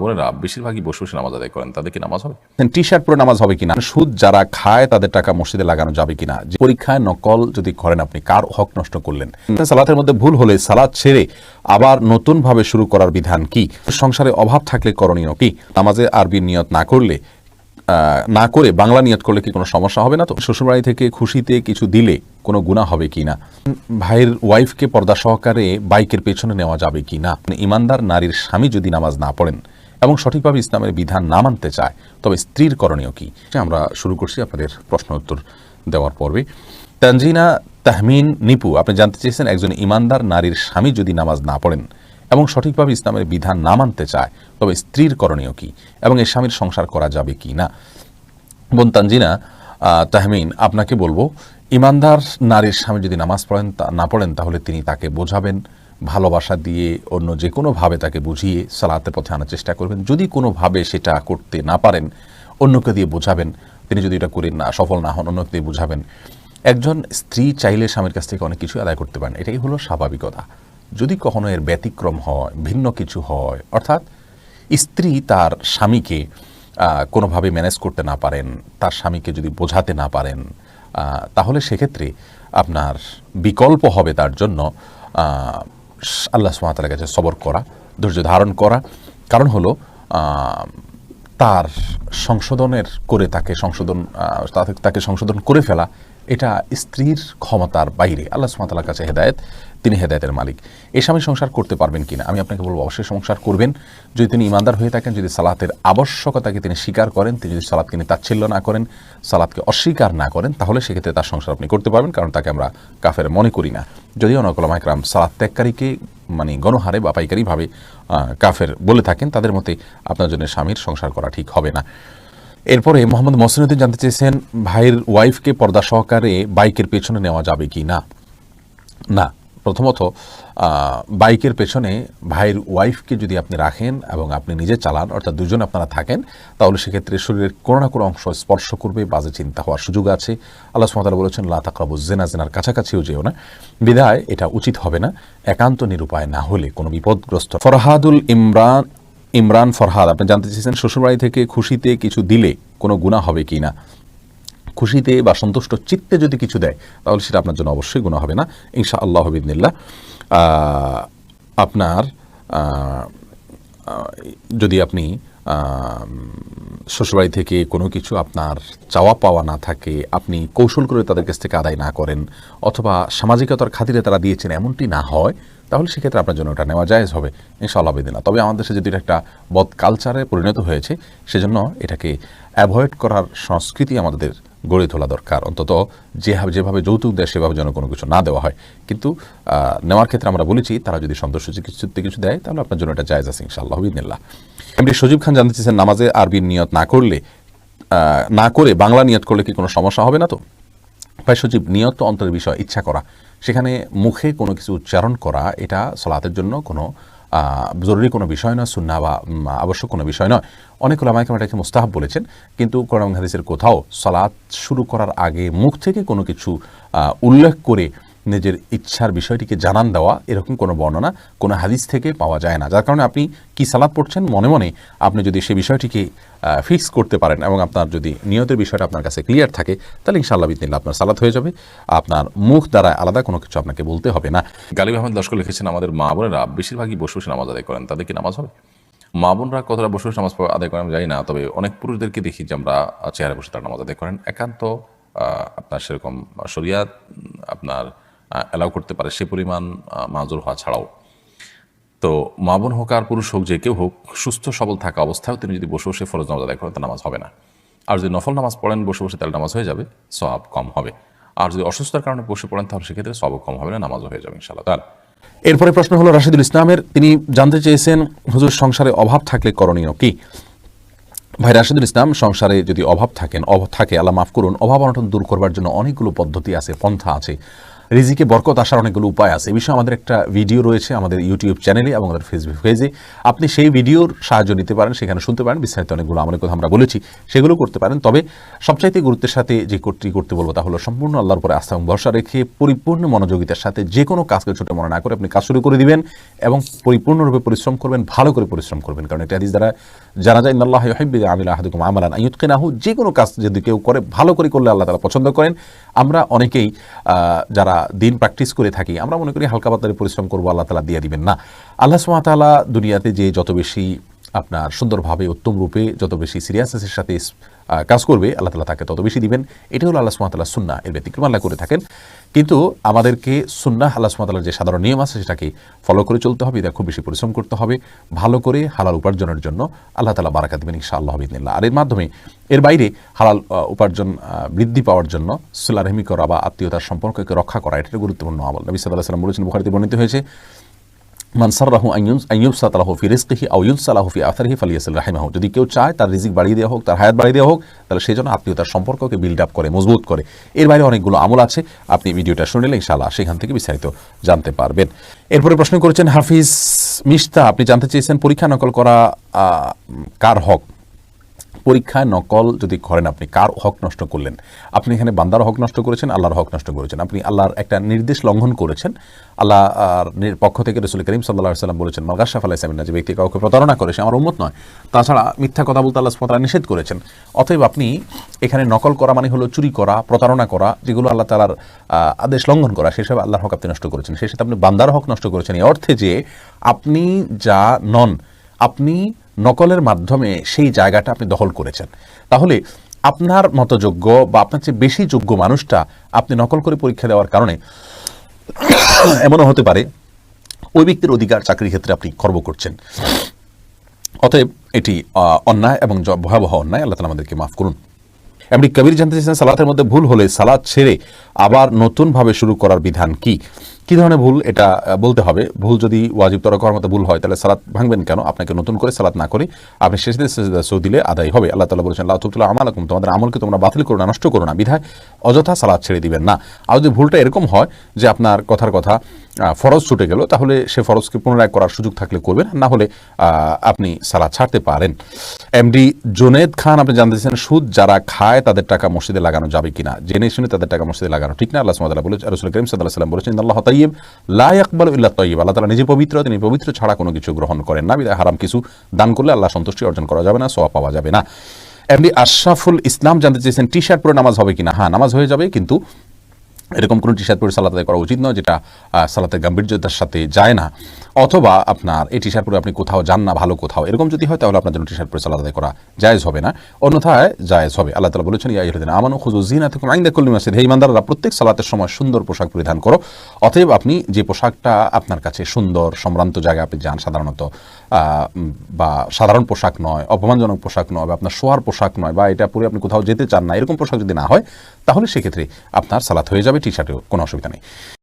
বোনেরা বেশিরভাগই বসে বসে নামাজ আদায় করেন। তাদের কি নামাজ হবে? টি শার্ট পরে নামাজ হবে কিনা? সুদ যারা খায়, তাদের টাকা মসজিদে লাগানো যাবে কিনা? যে পরীক্ষায় নকল যদি করেন আপনি, কার হক নষ্ট করলেন? সালাতের মধ্যে ভুল হলে সালাত ছেড়ে আবার নতুন ভাবে শুরু করার বিধান কি? সংসারে অভাব থাকলে করণীয় কি? নামাজে আরবি নিয়ত না করলে না করে বাংলা নিয়ত করলে কি কোনো সমস্যা হবে না তো? শ্বশুরবাড়ি থেকে খুশিতে কিছু দিলে কোনো গুণা হবে কি না ভাইয়ের ওয়াইফকে পর্দা সহকারে বাইকের পেছনে নেওয়া যাবে কি না ইমানদার নারীর স্বামী যদি নামাজ না পড়েন এবং সঠিকভাবে ইসলামের বিধান না মানতে চায়, তবে স্ত্রীর করণীয় কি? আমরা শুরু করছি আপনাদের প্রশ্ন উত্তর দেওয়ার পর্বে। তানজিনা তাহমিন নিপু, আপনি জানতে চেয়েছেন একজন ইমানদার নারীর স্বামী যদি নামাজ না পড়েন এবং সঠিকভাবে ইসলামের বিধান না মানতে চায়, তবে স্ত্রীর করণীয় কি এবং এই স্বামীর সংসার করা যাবে কি না? বোন তানজিনা তাহমিন, আপনাকে বলব, ইমানদার নারীর স্বামী যদি নামাজ পড়েন না পড়েন তাহলে তিনি তাকে বোঝাবেন। ভালোবাসা দিয়ে অন্য যে কোনোভাবে তাকে বুঝিয়ে সালাতের পথে আনার চেষ্টা করবেন। যদি কোনোভাবে সেটা করতে না পারেন, অন্যকে দিয়ে বোঝাবেন, তিনি যদি এটা করেন না, সফল না হন, অন্যকে দিয়ে বোঝাবেন। একজন স্ত্রী চাইলে স্বামীর কাছ থেকে অনেক কিছু আদায় করতে পারেন। এটাই হলো স্বাভাবিকতা। যদি কখনো এর ব্যতিক্রম হয়, ভিন্ন কিছু হয়, অর্থাৎ স্ত্রী তার স্বামীকে কোনোভাবে ম্যানেজ করতে না পারেন, তার স্বামীকে যদি বোঝাতে না পারেন তাহলে সেক্ষেত্রে আপনার বিকল্প হবে তার জন্য আল্লাহ সুমাতার কাছে সবর করা, ধৈর্য ধারণ করা। কারণ হলো তার সংশোধনের করে তাকে সংশোধন তাকে সংশোধন করে ফেলা এটা স্ত্রীর ক্ষমতার বাইরে, আল্লাহ সুমাতালার কাছে হেদায়েত, তিনি হেদায়তের মালিক। এই স্বামী সংসার করতে পারবেন কিনা? আমি আপনাকে বলব, অবশ্যই সংসার করবেন। যদি তিনি ইমানদার হয়ে থাকেন, যদি সালাতের আবশ্যকতাকে তিনি স্বীকার করেন, তিনি যদি সালাদকে নিয়ে তাচ্ছিল্য না করেন সালাদকে অস্বীকার না করেন, তাহলে সেক্ষেত্রে তার সংসার আপনি করতে পারবেন, কারণ তাকে আমরা কাফের মনে করি না। যদিও নকলাম একরাম সালাদ ত্যাগকারীকে মানে গণহারে বা পাইকারিভাবে কাফের বলে থাকেন, তাদের মতে আপনার জন্য স্বামীর সংসার করা ঠিক হবে না। এরপরে মোহাম্মদ মসিনুদ্দিন জানতে চেয়েছেন ভাইয়ের ওয়াইফকে পর্দা সহকারে বাইকের পেছনে নেওয়া যাবে কি না? না, প্রথমত বাইকের পেছনে ভাইয়ের ওয়াইফকে যদি আপনি রাখেন এবং আপনি নিজে চালান, অর্থাৎ দুজন আপনারা থাকেন, তাহলে সেক্ষেত্রে শরীরের কোনো না কোনো অংশ স্পর্শ করবে, বাজে চিন্তা হওয়ার সুযোগ আছে। আল্লাহ সুমাতালা বলেছেন, লা তাকরাবু জেনা জেনার কাছাকাছিও যেও না। বিদায়, এটা উচিত হবে না। একান্ত নিরুপায় না হলে কোনো বিপদগ্রস্ত। ফরহাদুল ইমরান ইমরান ফরহাদ। আপনি জানতে চেয়েছেন, শ্বশুরবাড়ি থেকে খুশিতে কিছু দিলে কোনো গুণা হবে কি না? খুশিতে বা সন্তুষ্ট চিত্তে যদি কিছু দেয়, তাহলে সেটা আপনার জন্য অবশ্যই গুণা হবে না। ইনশা আল্লাহ হবিদিল্লা আপনার যদি আপনি শ্বশুরবাড়ি থেকে কোনো কিছু আপনার চাওয়া পাওয়া না থাকে, আপনি কৌশল করে তাদের কাছ থেকে আদায় না করেন, অথবা সামাজিকতার খাতিরে তারা দিয়েছেন এমনটি না হয় তাহলে সেক্ষেত্রে আপনার জন্য ওটা নেওয়া জায়েজ হবে, ইনশাআল্লাহ বেদিনা তবে আমাদের দেশে যদি এটা একটা বদ কালচারে পরিণত হয়েছে, সেজন্য এটাকে অ্যাভয়েড করার সংস্কৃতি আমাদের গড়ে তোলা দরকার। অন্তত যেভাবে যেভাবে যৌতুক দেয়, সেভাবে যেন কোনো কিছু না দেওয়া হয়। কিন্তু নেওয়ার ক্ষেত্রে আমরা বলেছি, তারা যদি সন্তোষ কিছুতে কিছু দেয়, তাহলে আপনার জন্য এটা জায়েজ আছে, ইনশাআল্লাহ বিদিনিল্লাহ। এমনি সজীব খান জানতে চেয়েছেন, নামাজে আরবির নিয়ত না করলে না করে বাংলা নিয়ত করলে কি কোনো সমস্যা হবে না তো? ভাই সচিব নিয়ত অন্তরের বিষয়, ইচ্ছা করা। সেখানে মুখে কোনো কিছু উচ্চারণ করা, এটা সলাতের জন্য কোনো জরুরি কোনো বিষয় নয় সুন্না বা আবশ্যক কোনো বিষয় নয়। অনেক ওলামাইকে এটাকে মুস্তাহাব বলেছেন, কিন্তু কোরআন হাদিসের কোথাও সলাৎ শুরু করার আগে মুখ থেকে কোনো কিছু উল্লেখ করে নিজের ইচ্ছার বিষয়টিকে জানান দেওয়া, এরকম কোনো বর্ণনা কোনো হাদিস থেকে পাওয়া যায় না। যার কারণে আপনি কি সালাদ পড়ছেন? মনে মনে আপনি যদি সেই বিষয়টিকে ফিক্স করতে পারেন এবং আপনার যদি নিয়তের বিষয়টা আপনার কাছে ক্লিয়ার থাকে, তাহলে ইনশাআল্লাহ বিদিনিল্লাহ আপনার সালাত হয়ে যাবে। আপনার মুখ দ্বারা আলাদা কোনো কিছু আপনাকে বলতে হবে না। গালিব আহমেদ লস্কর লিখেছেন, আমাদের মা বোনেরা বেশিরভাগই বসে বসে নামাজ আদায় করেন। তাদের কি নামাজ হবে? মা বোনরা কতটা বসে বসে নামাজ আদায় করেন জানি না, তবে অনেক পুরুষদেরকে দেখি যে আমরা চেয়ারে বসে তারা নামাজ আদায় করেন। একান্ত আপনার সেরকম শরিয়াত, আপনার অ্যালাউ করতে পারে, সে পরিমাণ মাজুর হওয়া ছাড়াও। তো মা বোন হোক আর পুরুষ হোক, যে কেউ হোক, সুস্থ সবল থাকা অবস্থায় তিনি যদি বসে বসে ফরজ নামাজ আদায় করেন নামাজ হবে না। আর যদি নফল নামাজ পড়েন, বসে বসে তাহলে নামাজ হয়ে যাবে সব কম হবে। আর যদি অসুস্থতার কারণে বসে পড়েন, তাহলে সেক্ষেত্রে সব কম হবে না, নামাজও হয়ে যাবে ইনশাআল্লাহ। তার এরপরে প্রশ্ন হলো, রাশিদুল ইসলামের, তিনি জানতে চেয়েছেন, হুজুর সংসারে অভাব থাকলে করণীয় কি? ভাই রাশিদুল ইসলাম, সংসারে যদি অভাব থাকেন, অভাব থাকে, আল্লাহ মাফ করুন, অভাব অনটন দূর করবার জন্য অনেকগুলো পদ্ধতি আছে, পন্থা আছে। রিজিকে বরকত আসার অনেকগুলো উপায় আছে। এই বিষয়ে আমাদের একটা ভিডিও রয়েছে আমাদের ইউটিউব চ্যানেলে এবং আমাদের ফেসবুক পেজে। আপনি সেই ভিডিওর সাহায্য নিতে পারেন, সেখানে শুনতে পারেন, বিস্তারিত অনেকগুলো আমলের কথা আমরা বলেছি, সেগুলো করতে পারেন। তবে সবচাইতে গুরুত্বের সাথে যে করতে করতে বলব তা হলো সম্পূর্ণ আল্লাহর উপরে আস্থা এবং ভরসা রেখে পরিপূর্ণ মনোযোগিতার সাথে যে কোনো কাজকে ছোট মনে না করে আপনি কাজ শুরু করে দিবেন এবং পরিপূর্ণরূপে পরিশ্রম করবেন, ভালো করে পরিশ্রম করবেন। কারণ এটা দ্বারা জানা যায় আল্লাহ হাবিব আমিল আহাদুকুম আমালান আইয়ুতকিনাহু যে কোনো কাজ যদি কেউ করে, ভালো করে করলে আল্লাহ তারা পছন্দ করেন। আমরা অনেকেই যারা দিন প্র্যাকটিস করে থাকি, আমরা মনে করি হালকা পাতারে পরিশ্রম করব, আল্লাহ তালা দিয়ে দিবেন না। আল্লাহ সুমাতালা দুনিয়াতে যে যত বেশি আপনার সুন্দরভাবে উত্তম রূপে যত বেশি সিরিয়াসনেসের সাথে কাজ করবে, আল্লাহ তালা তাকে তত বেশি দিবেন। এটা হলো আল্লাহ সুমাতাল্লাহ সুন্না এর ব্যতিক্রম আল্লাহ করে থাকেন। কিন্তু আমাদেরকে সুন্না আল্লাহ সুমাতাল্লাহ যে সাধারণ নিয়ম আছে, সেটাকে ফলো করে চলতে হবে এটা খুব বেশি পরিশ্রম করতে হবে। ভালো করে হালাল উপার্জনের জন্য আল্লাহ তালা বারাকা দেবেন ইনশা আল্লাহ বিদিনিল্লাহ আর এর মাধ্যমে এর বাইরে হালাল উপার্জন বৃদ্ধি পাওয়ার জন্য সুল্লাহ করা বা আত্মীয়তার সম্পর্ককে রক্ষা করা এটা গুরুত্বপূর্ণ আমল। নবী সাল্লাহ সাল্লাম বলেছেন, বুখারিতে বর্ণিত হয়েছে মান সাররাহু আইয়ুবসা তালাহু ফি রিজকিহি আও ইউনসালাহু ফি আথারহি ফালিয়াসিল রাহিমাহ। যদি কেউ চায় তার রিজিক বাড়িয়ে দেওয়া হোক, তার হায়াত বাড়িয়ে দেওয়া হোক, তাহলে সেই জন্য আত্মীয়তার সম্পর্ককে বিল্ড আপ করে, মজবুত করে। এর বাইরে অনেকগুলো আমল আছে, আপনি ভিডিওটা শুনলে ইনশাআল্লাহ সেখান থেকে বিস্তারিত জানতে পারবেন। এরপরে প্রশ্ন করেছেন, হাফিজ মিশতা, আপনি জানতে চেয়েছেন পরীক্ষা নকল করা কার হক? পরীক্ষায় নকল যদি করেন আপনি, কার হক নষ্ট করলেন? আপনি এখানে বান্দার হক নষ্ট করেছেন, আল্লাহর হক নষ্ট করেছেন। আপনি আল্লাহর একটা নির্দেশ লঙ্ঘন করেছেন। আল্লাহ পক্ষ থেকে রসুল করিম সাল্লাহ সাল্লাম বলেছেন মালগাশাফ আলাহ ইসলামিন যে ব্যক্তি কাউকে প্রতারণা করেছে আমার উন্মত নয়। তাছাড়া মিথ্যা কথা বলতে আল্লাহ সুমতালা নিষেধ করেছেন। অতএব আপনি এখানে নকল করা মানে হলো চুরি করা, প্রতারণা করা, যেগুলো আল্লাহ তালার আদেশ লঙ্ঘন করা সেসব আল্লাহর হক আপনি নষ্ট করেছেন। সেই সাথে আপনি বান্দার হক নষ্ট করেছেন। এই অর্থে যে আপনি যা নন, আপনি নকলের মাধ্যমে সেই জায়গাটা আপনি দখল করেছেন। তাহলে আপনার মতো যোগ্য বা আপনার চেয়ে বেশি যোগ্য মানুষটা আপনি নকল করে পরীক্ষা দেওয়ার কারণে এমনও হতে পারে, ওই ব্যক্তির অধিকার চাকরির ক্ষেত্রে আপনি খর্ব করছেন। অতএব এটি অন্যায় এবং ভয়াবহ অন্যায়। আল্লাহ তালা আমাদেরকে মাফ করুন। এমনি কবির জানতে চেয়েছেন, সালাতের মধ্যে ভুল হলে সালাদ ছেড়ে আবার নতুনভাবে শুরু করার বিধান কি? কি ধরনের ভুল এটা বলতে হবে? ভুল যদি ওয়াজিব তরক করার মতো ভুল হয়, তাহলে সালাত ভাঙবেন কেন? আপনাকে নতুন করে সালাত না করে, আপনি শেষ দিন সৌ দিলে আদায় হবে। আল্লাহ তালা বলেছেন আল্লাহ তুবতুল্লাহ আমালাকুম তোমাদের আমলকে তোমরা বাতিল করো না, নষ্ট করো না। বিধায় অযথা সালাদ ছেড়ে দিবেন না। আর যদি ভুলটা এরকম হয় যে আপনার কথার কথা ফরজ ছুটে গেল, তাহলে সে ফরজকে পুনরায় করার সুযোগ থাকলে করবেন না হলে আপনি সালাদ ছাড়তে পারেন। এমডি জুনেদ খান, আপনি জানতে চান সুদ যারা খায় তাদের টাকা মসজিদে লাগানো যাবে কিনা? জেনে শুনে তাদের টাকা মসজিদে লাগানো ঠিক না, আল্লাহ সুমাদাল্লাহ বলেছেন রসুল করিম সাল্লাহ সাল্লাম বলেছেন আল্লাহ তাইব লা ইয়াকবালু ইল্লা তৈব আল্লাহ তালা নিজে পবিত্র, তিনি পবিত্র ছাড়া কোনো কিছু গ্রহণ করেন না। বিদায় হারাম কিছু দান করলে আল্লাহ সন্তুষ্টি অর্জন করা যাবে না সোয়া পাওয়া যাবে না। এমনি আশরাফুল ইসলাম জানতে চেয়েছেন টি শার্ট পরে নামাজ হবে কিনা? হ্যাঁ নামাজ হয়ে যাবে, কিন্তু এরকম কোনো টি শার্ট পরে সালাত করা উচিত নয়, যেটা সালাতে গাম্ভীর্যতার সাথে যায় না। অথবা আপনার এই টি শার্ট পরে আপনি কোথাও যান না, ভালো কোথাও, এরকম যদি হয় তাহলে আপনার জন্য টি শার্ট পরে সালাত আদায় করা জায়েজ হবে না। অন্যথায় জায়েজ হবে। আল্লাহ তালা বলেছেন, ইয়া ইহদিন আমানু খুজু জিনা থেকে আইন্দা কল্লি মাসিদ হে ইমানদাররা প্রত্যেক সালাতের সময় সুন্দর পোশাক পরিধান করো। অতএব আপনি যে পোশাকটা আপনার কাছে সুন্দর, সম্ভ্রান্ত জায়গায় আপনি যান সাধারণত বা সাধারণ পোশাক নয়, অপমানজনক পোশাক নয়, বা আপনার শোয়ার পোশাক নয়, বা এটা পরে আপনি কোথাও যেতে চান না, এরকম পোশাক যদি না হয়, তাহলে সেক্ষেত্রে আপনার সালাত হয়ে যাবে টি শার্টেও কোনো অসুবিধা নেই।